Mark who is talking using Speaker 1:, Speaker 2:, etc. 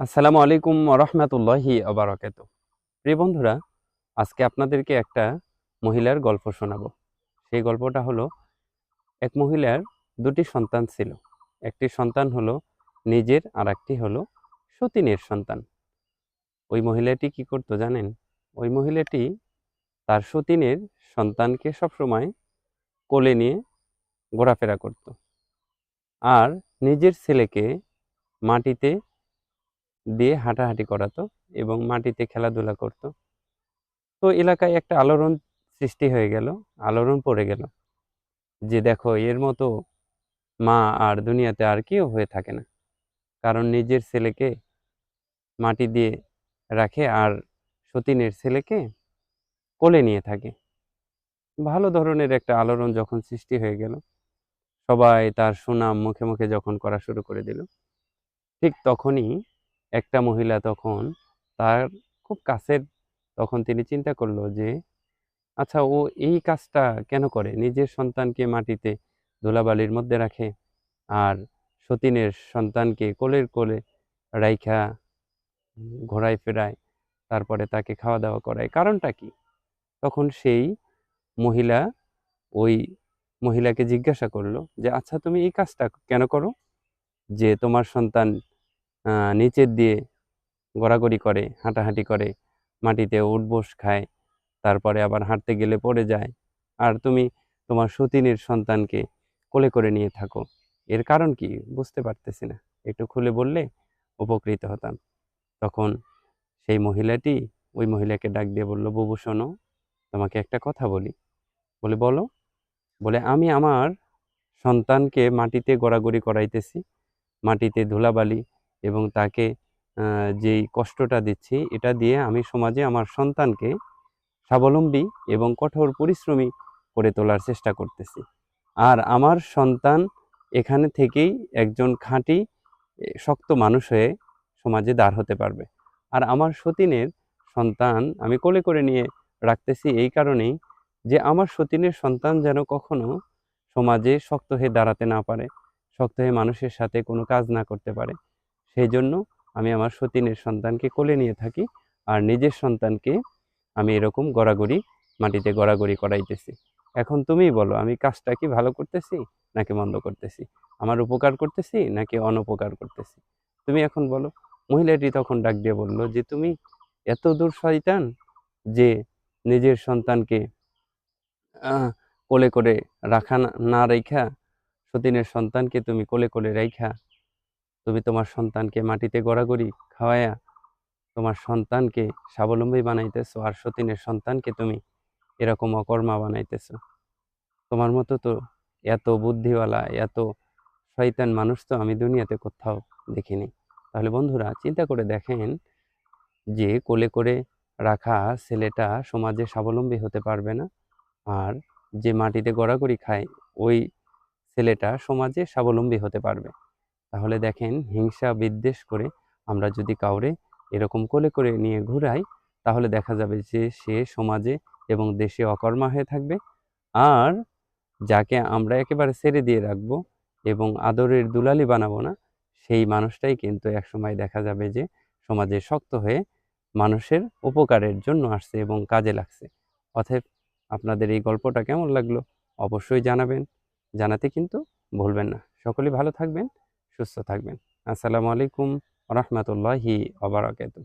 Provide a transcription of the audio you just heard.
Speaker 1: আসসালামু আলাইকুম রহমতুল্লাহি আবরাকাত প্রিয় বন্ধুরা, আজকে আপনাদেরকে একটা মহিলার গল্প শোনাবো। সেই গল্পটা হলো, এক মহিলার দুটি সন্তান ছিল। একটি সন্তান হলো নিজের আর একটি হলো সতীনের সন্তান। ওই মহিলাটি কি করতো জানেন? ওই মহিলাটি তার সতীনের সন্তানকে সবসময় কোলে নিয়ে ঘোরাফেরা করত। আর নিজের ছেলেকে মাটিতে দিয়ে হাঁটাহাঁটি করাতো এবং মাটিতে খেলাধুলা করত। তো এলাকায় একটা আলোড়ন সৃষ্টি হয়ে গেল, আলোড়ন পড়ে গেল যে দেখো এর মতো মা আর দুনিয়াতে আর কেউ হয়ে থাকে না। কারণ নিজের ছেলেকে মাটি দিয়ে রাখে আর সতীনের ছেলেকে কোলে নিয়ে থাকে। ভালো ধরনের একটা আলোড়ন যখন সৃষ্টি হয়ে গেল, সবাই তার সুনাম মুখে মুখে যখন করা শুরু করে দিল, ঠিক তখনই একটা মহিলা তখন তার খুব কাছের তখন তিনি চিন্তা করল যে আচ্ছা ও এই কাজটা কেন করে? নিজের সন্তানকে মাটিতে ধুলাবালির মধ্যে রাখে আর সতীনের সন্তানকে কোলের কোলে রাইখা ঘোরায় ফেরায়, তারপরে তাকে খাওয়া দাওয়া করায়। কারণটা কি? তখন সেই মহিলা ওই মহিলাকে জিজ্ঞাসা করল যে আচ্ছা তুমি এই কাজটা কেন করো? যে তোমার সন্তান নিচের দিয়ে গড়াগড়ি করে, হাঁটাহাঁটি করে, মাটিতে উঠবোস খায়, তারপরে আবার হাঁটতে গেলে পড়ে যায়। আর তুমি তোমার সতীনের সন্তানকে কোলে করে নিয়ে থাকো। এর কারণ কি বুঝতে পারতেছি না। একটু খুলে বললে উপকৃত হতাম। তখন সেই মহিলাটি ওই মহিলাকে ডাক দিয়ে বলল, বুবু, শোনো, তোমাকে একটা কথা বলি। বলে, বলো। বলে, আমি আমার সন্তানকে মাটিতে গড়াগড়ি করাইতেছি। মাটিতে ধুলাবালি এবং তাকে যেই কষ্টটা দিচ্ছি, এটা দিয়ে আমি সমাজে আমার সন্তানকে স্বাবলম্বী এবং কঠোর পরিশ্রমী করে তোলার চেষ্টা করতেছি। আর আমার সন্তান এখানে থেকেই একজন খাঁটি শক্ত মানুষ হয়ে সমাজে দাঁড় হতে পারবে। আর আমার সতীনের সন্তান আমি কোলে করে নিয়ে রাখতেছি এই কারণেই যে আমার সতীনের সন্তান যেন কখনো সমাজে শক্ত হয়ে দাঁড়াতে না পারে, শক্ত হয়ে মানুষের সাথে কোনো কাজ না করতে পারে। সেই জন্য আমি আমার সতীনের সন্তানকে কোলে নিয়ে থাকি আর নিজের সন্তানকে আমি এরকম গড়াগড়ি মাটিতে গড়াগড়ি করাইতেছি। এখন তুমিই বলো, আমি কাজটা কি ভালো করতেছি নাকি মন্দ করতেছি? আমার উপকার করতেছি নাকি অনপকার করতেছি? তুমি এখন বলো। মহিলাটি তখন ডাক দিয়ে বলল যে, তুমি এত দূর শয়তান যে নিজের সন্তানকে কোলে করে রাখা না রেখা, সতীনের সন্তানকে তুমি কোলে কোলে রেখা তুমি তোমার সন্তানকে মাটিতে গড়াগড়ি খাওয়ায়া তোমার সন্তানকে স্বাবলম্বী বানাইতেছো আর সতীনের সন্তানকে তুমি এরকম অকর্মা বানাইতেছো। তোমার মতো তো এত বুদ্ধিওয়ালা, এত শয়তান মানুষ তো আমি দুনিয়াতে কোথাও দেখিনি। তাহলে বন্ধুরা, চিন্তা করে দেখেন যে কোলে করে রাখা ছেলেটা সমাজে স্বাবলম্বী হতে পারবে না আর যে মাটিতে গড়াগড়ি খায়, ওই ছেলেটা সমাজে স্বাবলম্বী হতে পারবে। তাহলে দেখেন হিংসা বিদ্বেষ করে আমরা যদি কাউরে এরকম কোলে করে নিয়ে ঘুরাই, তাহলে দেখা যাবে যে সে সমাজে এবং দেশে অকর্মা হয়ে থাকবে। আর যাকে আমরা একেবারে ছেড়ে দিয়ে রাখব এবং আদরের দুলালি বানাবো না, সেই মানুষটাই কিন্তু একসময় দেখা যাবে যে সমাজে শক্ত হয়ে মানুষের উপকারের জন্য আসছে এবং কাজে লাগছে। অতএব আপনাদের এই গল্পটা কেমন লাগল অবশ্যই জানাবেন। জানাতে কিন্তু ভুলবেন না। সকলেই ভালো থাকবেন। সুস্থ থাকবেন। আসসালামু আলাইকুম রহমতুল্লাহি আবরাকাতুহ